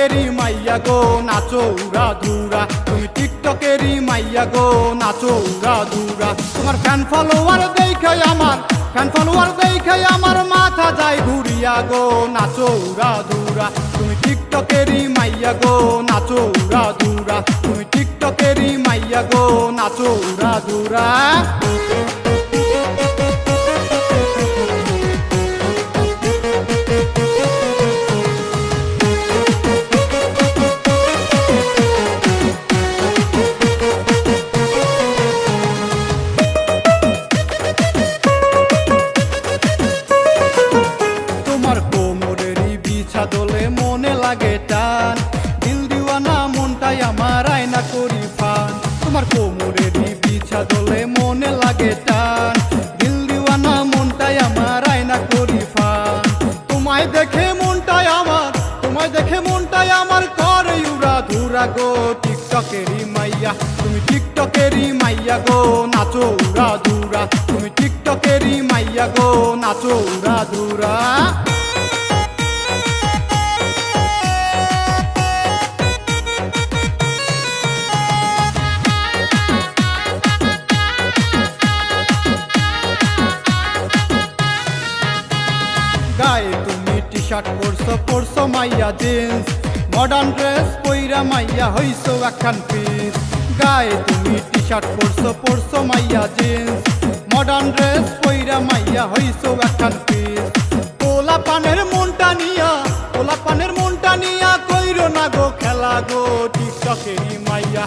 টিকটকেরই মাইয়া গো, নাচো উড়া ধুরা। তুমি টিকটকেরই মাইয়া গো, নাচো উড়া ধুরা। তোমার ফ্যান ফলোয়ার দেখে আমার ফ্যান ফলোয়ার দেখে আমার মাথা যায় ঘুরিয়া গো, নাচো উড়া ধুরা। তুমি টিকটকেরই মাইয়া গো, নাচো উড়া ধুরা। তুমি টিকটকেরই মাইয়া গো, নাচো উড়া ধুরা। মনটাই আমার আয়না করি ফান। তোমার কোমরেরই বিছা দোলে মনে লাগে টান। দিল দিওয়ানা মনটাই আমার আয়না করি ফান। তোমায় দেখে মনটাই আমার, তোমায় দেখে মনটাই আমার করে উড়া ধুরা গো টিকটকেরই মাইয়া। তুমি টিকটকেরই মাইয়া গো, নাচো উড়া ধুরা। তুমি টিকটকেরই মাইয়া গো, নাচো উড়া ধুরা। গায়ে তুমি টি শার্ট পরছো পরছো মাইয়া জিন্স মডার্ন ড্রেস পইরা মাইয়া হইছো একখান পিস গায়ে তুমি টি শার্ট পরছো পরছো মাইয়া জিন্স মডার্ন ড্রেস পইরা মাইয়া হইছো একখান পিস পোলা পানের মনটা নিয়া, পোলা পানের মনটা নিয়া কইরো না গো খেলা গো, টিকটকেরই মাইয়া।